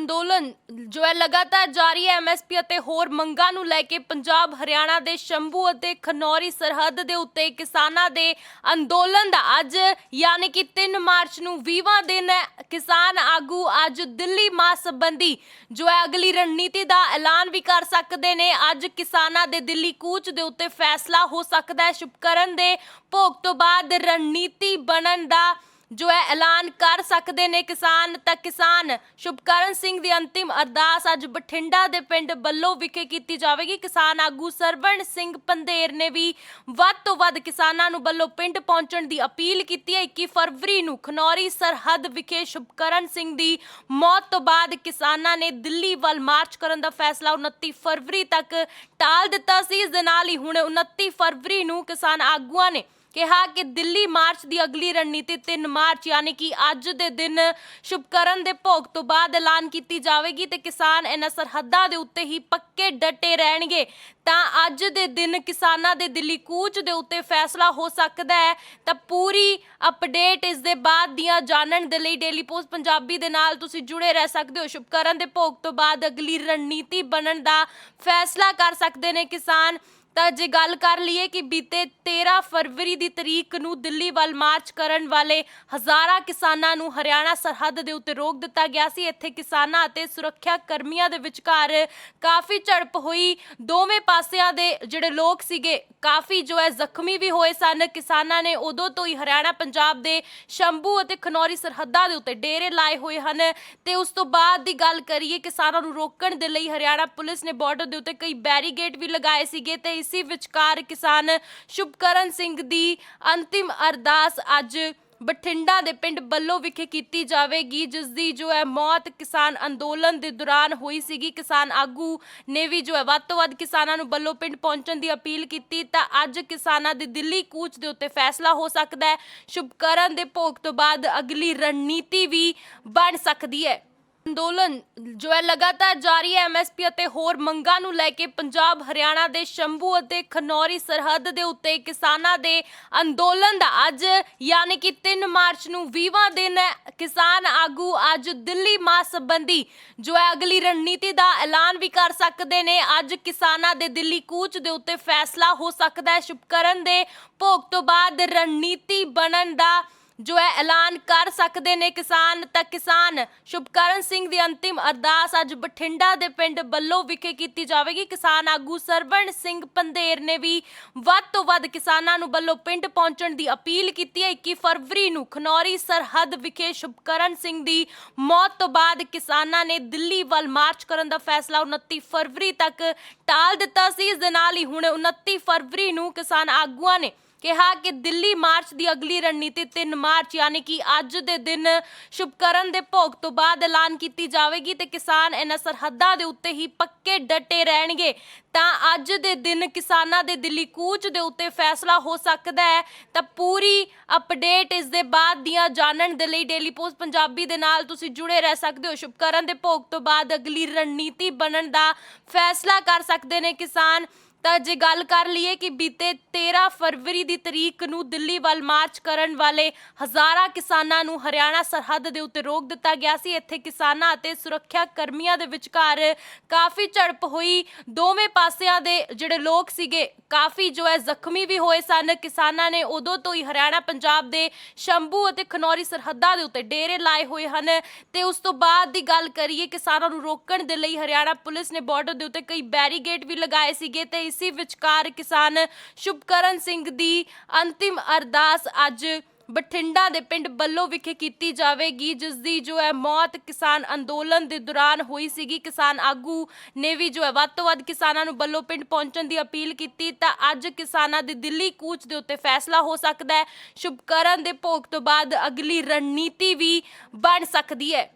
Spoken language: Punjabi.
ਅੰਦੋਲਨ ਜੋ ਹੈ ਲਗਾਤਾਰ ਜਾਰੀ ਹੈ ਐਮਐਸਪੀ ਅਤੇ ਹੋਰ ਮੰਗਾਂ ਨੂੰ ਲੈ ਕੇ ਪੰਜਾਬ, ਹਰਿਆਣਾ ਦੇ ਸ਼ੰਭੂ ਅਤੇ ਖਨੌਰੀ ਸਰਹੱਦ ਦੇ ਉੱਤੇ ਕਿਸਾਨਾਂ ਦੇ ਅੰਦੋਲਨ ਦਾ ਅੱਜ ਯਾਨੀ ਕਿ 3 ਮਾਰਚ ਨੂੰ 20ਵਾਂ ਦਿਨ ਹੈ। ਕਿਸਾਨ ਆਗੂ ਅੱਜ ਦਿੱਲੀ ਮਾਂ ਸੰਬੰਧੀ ਜੋ ਹੈ ਅਗਲੀ ਰਣਨੀਤੀ ਦਾ ਐਲਾਨ ਵੀ ਕਰ ਸਕਦੇ ਨੇ। ਅੱਜ ਕਿਸਾਨਾਂ ਦੇ ਦਿੱਲੀ ਕੂਚ ਦੇ ਉੱਤੇ ਫੈਸਲਾ ਹੋ ਸਕਦਾ ਹੈ। ਸ਼ੁਭਕਰਨ ਦੇ ਭੋਗ ਤੋਂ ਬਾਅਦ ਰਣਨੀਤੀ ਬਣਨ ਦਾ ਜੋ ਹੈ ਐਲਾਨ ਕਰ ਸਕਦੇ ਨੇ ਕਿਸਾਨ, ਤਾਂ ਕਿਸਾਨ ਸ਼ੁਭਕਰਨ ਸਿੰਘ ਦੀ ਅੰਤਿਮ ਅਰਦਾਸ ਅੱਜ ਬਠਿੰਡਾ ਦੇ ਪਿੰਡ ਬੱਲੋ ਵਿਖੇ ਕੀਤੀ ਜਾਵੇਗੀ। ਕਿਸਾਨ ਆਗੂ ਸਰਵਣ ਸਿੰਘ ਪੰਧੇਰ ਨੇ ਵੀ ਵੱਧ ਤੋਂ ਵੱਧ ਕਿਸਾਨਾਂ ਨੂੰ ਬੱਲੋ ਪਿੰਡ ਪਹੁੰਚਣ ਦੀ ਅਪੀਲ ਕੀਤੀ ਹੈ। 21 ਫਰਵਰੀ ਨੂੰ ਖਨੌਰੀ ਸਰਹੱਦ ਵਿਖੇ ਸ਼ੁਭਕਰਨ ਸਿੰਘ ਦੀ ਮੌਤ ਤੋਂ ਬਾਅਦ ਕਿਸਾਨਾਂ ਨੇ ਦਿੱਲੀ ਵੱਲ ਮਾਰਚ ਕਰਨ ਦਾ ਫੈਸਲਾ 29 ਫਰਵਰੀ ਤੱਕ ਟਾਲ ਦਿੱਤਾ ਸੀ। ਇਸ ਦੇ ਨਾਲ ਹੀ ਹੁਣ 29 ਫਰਵਰੀ ਨੂੰ ਕਿਸਾਨ ਆਗੂਆਂ ਨੇ ਕਿਹਾ ਕਿ ਦਿੱਲੀ ਮਾਰਚ ਦੀ ਅਗਲੀ ਰਣਨੀਤੀ 3 ਮਾਰਚ, ਯਾਨੀ ਕਿ ਅੱਜ ਦੇ ਦਿਨ ਸ਼ੁਭਕਰਨ ਦੇ ਭੋਗ ਤੋਂ ਬਾਅਦ ਐਲਾਨ ਕੀਤੀ ਜਾਵੇਗੀ ਤੇ ਕਿਸਾਨ ਇਹਨਾਂ ਸਰਹੱਦਾਂ ਦੇ ਉੱਤੇ ਹੀ ਪੱਕੇ ਡਟੇ ਰਹਿਣਗੇ। ਤਾਂ ਅੱਜ ਦੇ ਦਿਨ ਕਿਸਾਨਾਂ ਦੇ ਦਿੱਲੀ ਕੂਚ ਦੇ ਉੱਤੇ ਫੈਸਲਾ ਹੋ ਸਕਦਾ ਹੈ। ਤਾਂ ਪੂਰੀ ਅਪਡੇਟ ਇਸ ਦੇ ਬਾਅਦ ਦੀਆਂ ਜਾਣਨ ਦੇ ਲਈ ਡੇਲੀ ਪੋਸਟ ਪੰਜਾਬੀ ਦੇ ਨਾਲ ਤੁਸੀਂ ਜੁੜੇ ਰਹਿ ਸਕਦੇ ਹੋ। ਸ਼ੁਭਕਰਨ ਦੇ ਭੋਗ ਤੋਂ ਬਾਅਦ ਅਗਲੀ ਰਣਨੀਤੀ ਬਣਨ ਦਾ ਫੈਸਲਾ ਕਰ ਸਕਦੇ ਨੇ ਕਿਸਾਨ। ਤਾਂ ਜੇ ਗੱਲ ਕਰ ਲਈਏ ਕਿ ਬੀਤੇ 13 ਫਰਵਰੀ ਦੀ ਤਰੀਕ ਨੂੰ ਦਿੱਲੀ ਵੱਲ ਮਾਰਚ ਕਰਨ ਵਾਲੇ ਹਜ਼ਾਰਾਂ ਕਿਸਾਨਾਂ ਨੂੰ ਹਰਿਆਣਾ ਸਰਹੱਦ ਦੇ ਉੱਤੇ ਰੋਕ ਦਿੱਤਾ ਗਿਆ ਸੀ। ਇੱਥੇ ਕਿਸਾਨਾਂ ਅਤੇ ਸੁਰੱਖਿਆ ਕਰਮੀਆਂ ਦੇ ਵਿਚਕਾਰ ਕਾਫੀ ਝੜਪ ਹੋਈ। ਦੋਵੇਂ ਪਾਸਿਆਂ ਦੇ ਜਿਹੜੇ ਲੋਕ ਸੀਗੇ ਕਾਫੀ ਜੋ ਹੈ ਜ਼ਖਮੀ ਵੀ ਹੋਏ ਸਨ। ਕਿਸਾਨਾਂ ਨੇ ਉਦੋਂ ਤੋਂ ਹੀ ਹਰਿਆਣਾ, ਪੰਜਾਬ ਦੇ ਸ਼ੰਭੂ ਅਤੇ ਖਨੌਰੀ ਸਰਹੱਦਾਂ ਦੇ ਉੱਤੇ ਡੇਰੇ ਲਾਏ ਹੋਏ ਹਨ। ਤੇ ਉਸ ਤੋਂ ਬਾਅਦ ਦੀ ਗੱਲ ਕਰੀਏ ਕਿਸਾਨਾਂ ਨੂੰ ਰੋਕਣ ਦੇ ਲਈ ਹਰਿਆਣਾ ਪੁਲਿਸ ਨੇ ਬਾਰਡਰ ਦੇ ਉੱਤੇ ਕਈ ਬੈਰੀਗੇਟ ਵੀ ਲਗਾਏ ਸੀਗੇ ਤੇ ਇਸੇ ਵਿਚਕਾਰ ਕਿਸਾਨ ਸ਼ੁਭਕਰਨ ਸਿੰਘ ਦੀ ਅੰਤਿਮ ਅਰਦਾਸ ਅੱਜ ਬਠਿੰਡਾ ਦੇ ਪਿੰਡ ਬੱਲੋ ਵਿਖੇ ਕੀਤੀ ਜਾਵੇਗੀ ਜਿਸ ਦੀ ਜੋ ਹੈ ਮੌਤ ਕਿਸਾਨ ਅੰਦੋਲਨ ਦੇ ਦੌਰਾਨ ਹੋਈ ਸੀਗੀ। ਕਿਸਾਨ ਆਗੂ ਨੇ ਵੀ ਜੋ ਹੈ ਵੱਧ ਤੋਂ ਵੱਧ ਕਿਸਾਨਾਂ ਨੂੰ ਬੱਲੋ ਪਿੰਡ ਪਹੁੰਚਣ ਦੀ ਅਪੀਲ ਕੀਤੀ। ਤਾਂ ਅੱਜ ਕਿਸਾਨਾਂ ਦੀ ਦਿੱਲੀ ਕੂਚ ਦੇ ਉੱਤੇ ਫੈਸਲਾ ਹੋ ਸਕਦਾ ਹੈ। ਸ਼ੁਭਕਰਨ ਦੇ ਭੋਗ ਤੋਂ ਬਾਅਦ ਅਗਲੀ ਰਣਨੀਤੀ ਵੀ ਬਣ ਸਕਦੀ ਹੈ। ਅੰਦੋਲਨ ਜੋ ਹੈ ਲਗਾਤਾਰ ਜਾਰੀ ਹੈ ਐਮਐਸਪੀ ਅਤੇ ਹੋਰ ਮੰਗਾਂ ਨੂੰ ਲੈ ਕੇ ਪੰਜਾਬ, ਹਰਿਆਣਾ ਦੇ ਸ਼ੰਭੂ ਅਤੇ ਖਨੌਰੀ ਸਰਹੱਦ ਦੇ ਉੱਤੇ ਕਿਸਾਨਾਂ ਦੇ ਅੰਦੋਲਨ ਦਾ ਅੱਜ ਯਾਨੀ ਕਿ 3 ਮਾਰਚ ਨੂੰ 20ਵਾਂ ਦਿਨ ਹੈ। ਕਿਸਾਨ ਆਗੂ ਅੱਜ ਦਿੱਲੀ ਮਾਂ ਸੰਬੰਧੀ ਜੋ ਹੈ ਅਗਲੀ ਰਣਨੀਤੀ ਦਾ ਐਲਾਨ ਵੀ ਕਰ ਸਕਦੇ ਨੇ। ਅੱਜ ਕਿਸਾਨਾਂ ਦੇ ਦਿੱਲੀ ਕੂਚ ਦੇ ਉੱਤੇ ਫੈਸਲਾ ਹੋ ਸਕਦਾ ਹੈ। ਸ਼ੁਭਕਰਨ ਦੇ ਭੋਗ ਤੋਂ ਬਾਅਦ ਰਣਨੀਤੀ ਬਣਨ ਦਾ ਜੋ ਹੈ ਐਲਾਨ ਕਰ ਸਕਦੇ ਨੇ ਕਿਸਾਨ ਤਾਂ ਕਿਸਾਨ, ਸ਼ੁਭਕਰਨ ਸਿੰਘ ਦੀ ਅੰਤਿਮ ਅਰਦਾਸ ਅੱਜ ਬਠਿੰਡਾ ਦੇ ਪਿੰਡ ਬੱਲੋ ਵਿਖੇ ਕੀਤੀ ਜਾਵੇਗੀ। ਕਿਸਾਨ ਆਗੂ ਸਰਵਣ ਸਿੰਘ ਪੰਧੇਰ ਨੇ ਵੀ ਵੱਧ ਤੋਂ ਵੱਧ ਕਿਸਾਨਾਂ ਨੂੰ ਬੱਲੋ ਪਿੰਡ ਪਹੁੰਚਣ ਦੀ ਅਪੀਲ ਕੀਤੀ ਹੈ। 21 ਫਰਵਰੀ ਨੂੰ ਖਨੌਰੀ ਸਰਹੱਦ ਵਿਖੇ ਸ਼ੁਭਕਰਨ ਸਿੰਘ ਦੀ ਮੌਤ ਤੋਂ ਬਾਅਦ ਕਿਸਾਨਾਂ ਨੇ ਦਿੱਲੀ ਵੱਲ ਮਾਰਚ ਕਰਨ ਦਾ ਫੈਸਲਾ 29 ਫਰਵਰੀ ਤੱਕ ਟਾਲ ਦਿੱਤਾ ਸੀ। ਇਸ ਦੇ ਨਾਲ ਹੀ ਹੁਣ 29 ਫਰਵਰੀ ਨੂੰ ਕਿਸਾਨ ਆਗੂਆਂ ਨੇ ਕਿਹਾ ਕਿ ਦਿੱਲੀ ਮਾਰਚ ਦੀ ਅਗਲੀ ਰਣਨੀਤੀ 3 ਮਾਰਚ, ਯਾਨੀ ਕਿ ਅੱਜ ਦੇ ਦਿਨ ਸ਼ੁਭਕਰਨ ਦੇ ਭੋਗ ਤੋਂ ਬਾਅਦ ਐਲਾਨ ਕੀਤੀ ਜਾਵੇਗੀ ਤੇ ਕਿਸਾਨ ਇਹਨਾਂ ਸਰਹੱਦਾਂ ਦੇ ਉੱਤੇ ਹੀ ਪੱਕੇ ਡਟੇ ਰਹਿਣਗੇ। ਤਾਂ ਅੱਜ ਦੇ ਦਿਨ ਕਿਸਾਨਾਂ ਦੇ ਦਿੱਲੀ ਕੂਚ ਦੇ ਉੱਤੇ ਫੈਸਲਾ ਹੋ ਸਕਦਾ ਹੈ। ਤਾਂ ਪੂਰੀ ਅਪਡੇਟ ਇਸ ਦੇ ਬਾਅਦ ਦੀਆਂ ਜਾਣਨ ਦੇ ਲਈ ਡੇਲੀ ਪੋਸਟ ਪੰਜਾਬੀ ਦੇ ਨਾਲ ਤੁਸੀਂ ਜੁੜੇ ਰਹਿ ਸਕਦੇ ਹੋ। ਸ਼ੁਭਕਰਨ ਦੇ ਭੋਗ ਤੋਂ ਬਾਅਦ ਅਗਲੀ ਰਣਨੀਤੀ ਬਣਨ ਦਾ ਫੈਸਲਾ ਕਰ ਸਕਦੇ ਨੇ ਕਿਸਾਨ। ਤਾਂ ਜੇ ਗੱਲ ਕਰ ਲਈਏ ਕਿ ਬੀਤੇ 13 ਫਰਵਰੀ ਦੀ ਤਰੀਕ ਨੂੰ ਦਿੱਲੀ ਵੱਲ ਮਾਰਚ ਕਰਨ ਵਾਲੇ ਹਜ਼ਾਰਾਂ ਕਿਸਾਨਾਂ ਨੂੰ ਹਰਿਆਣਾ ਸਰਹੱਦ ਦੇ ਉੱਤੇ ਰੋਕ ਦਿੱਤਾ ਗਿਆ ਸੀ। ਇੱਥੇ ਕਿਸਾਨਾਂ ਅਤੇ ਸੁਰੱਖਿਆ ਕਰਮੀਆਂ ਦੇ ਵਿਚਕਾਰ ਕਾਫੀ ਝੜਪ ਹੋਈ। ਦੋਵੇਂ ਪਾਸਿਆਂ ਦੇ ਜਿਹੜੇ ਲੋਕ ਸੀਗੇ, ਕਾਫੀ ਜੋ ਹੈ ਜ਼ਖਮੀ ਵੀ ਹੋਏ ਸਨ। ਕਿਸਾਨਾਂ ਨੇ ਉਦੋਂ ਤੋਂ ਹੀ ਹਰਿਆਣਾ, ਪੰਜਾਬ ਦੇ ਸ਼ੰਭੂ ਅਤੇ ਖਨੌਰੀ ਸਰਹੱਦਾਂ ਦੇ ਉੱਤੇ ਡੇਰੇ ਲਾਏ ਹੋਏ ਹਨ। ਤੇ ਉਸ ਤੋਂ ਬਾਅਦ ਦੀ ਗੱਲ ਕਰੀਏ ਕਿਸਾਨਾਂ ਨੂੰ ਰੋਕਣ ਦੇ ਲਈ ਹਰਿਆਣਾ ਪੁਲਿਸ ਨੇ ਬਾਰਡਰ ਦੇ ਉੱਤੇ ਕਈ ਬੈਰੀਗੇਟ ਵੀ ਲਗਾਏ ਸੀਗੇ ਤੇ ਇਸ ਵਿਚਕਾਰ ਕਿਸਾਨ ਸ਼ੁਭਕਰਨ ਸਿੰਘ ਦੀ ਅੰਤਿਮ ਅਰਦਾਸ ਅੱਜ ਬਠਿੰਡਾ ਦੇ ਪਿੰਡ ਬੱਲੋ ਵਿਖੇ ਕੀਤੀ ਜਾਵੇਗੀ ਜਿਸ ਦੀ ਜੋ ਹੈ ਮੌਤ ਕਿਸਾਨ ਅੰਦੋਲਨ ਦੇ ਦੌਰਾਨ ਹੋਈ ਸੀਗੀ। ਕਿਸਾਨ ਆਗੂ ਨੇ ਵੀ ਜੋ ਹੈ ਵੱਧ ਤੋਂ ਵੱਧ ਕਿਸਾਨਾਂ ਨੂੰ ਬੱਲੋ ਪਿੰਡ ਪਹੁੰਚਣ ਦੀ ਅਪੀਲ ਕੀਤੀ, ਤਾਂ ਅੱਜ ਕਿਸਾਨਾਂ ਦੀ ਦਿੱਲੀ ਕੂਚ ਦੇ ਉੱਤੇ ਫੈਸਲਾ ਹੋ ਸਕਦਾ ਹੈ। ਸ਼ੁਭਕਰਨ ਦੇ ਭੋਗ ਤੋਂ ਬਾਅਦ ਅਗਲੀ ਰਣਨੀਤੀ ਵੀ ਬਣ ਸਕਦੀ ਹੈ।